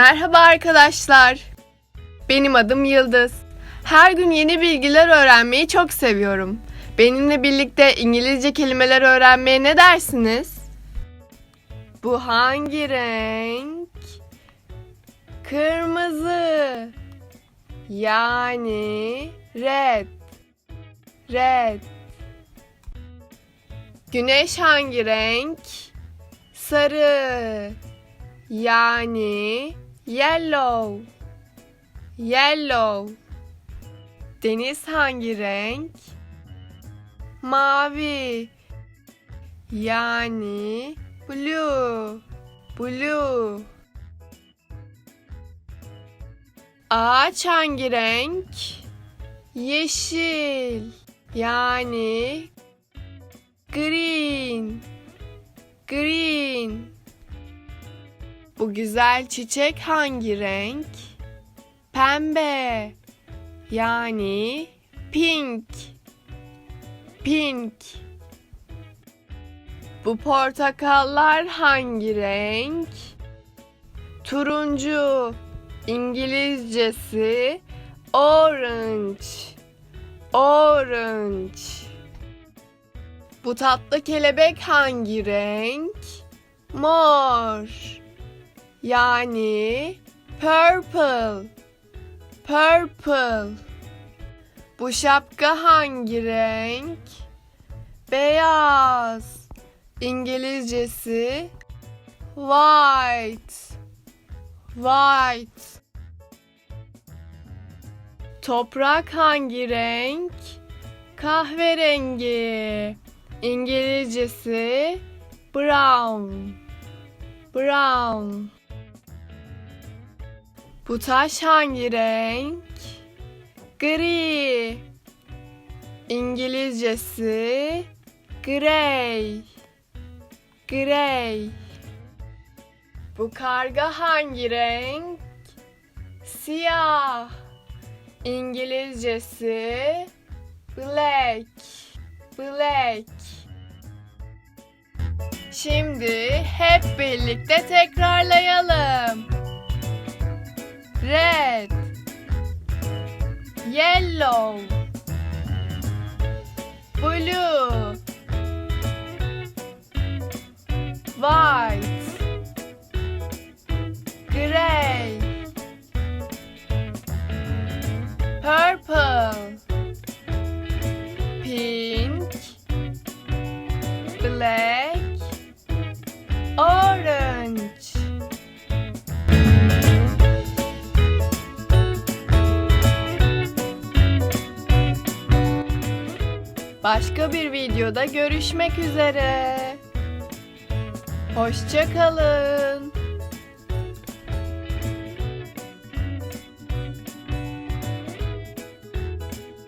Merhaba arkadaşlar. Benim adım Yıldız. Her gün yeni bilgiler öğrenmeyi çok seviyorum. Benimle birlikte İngilizce kelimeler öğrenmeye ne dersiniz? Bu hangi renk? Kırmızı. Yani red. Red. Güneş hangi renk? Sarı. Yani yellow. Yellow. Deniz hangi renk? Mavi. Yani blue. Blue. Ağaç hangi renk? Yeşil. Yani green. Green. Bu güzel çiçek hangi renk? Pembe. Yani pink. Pink. Bu portakallar hangi renk? Turuncu. İngilizcesi orange. Orange. Bu tatlı kelebek hangi renk? Mor. Yani purple. Purple. Bu şapka hangi renk? Beyaz. İngilizcesi white. White. Toprak hangi renk? Kahverengi. İngilizcesi brown. Brown. Bu taş hangi renk? Gri. İngilizcesi grey. Grey. Bu karga hangi renk? Siyah. İngilizcesi black. Black. Şimdi hep birlikte tekrarlayalım. Purple. Pink. Black. Orange. Başka bir videoda görüşmek üzere. Hoşça kalın.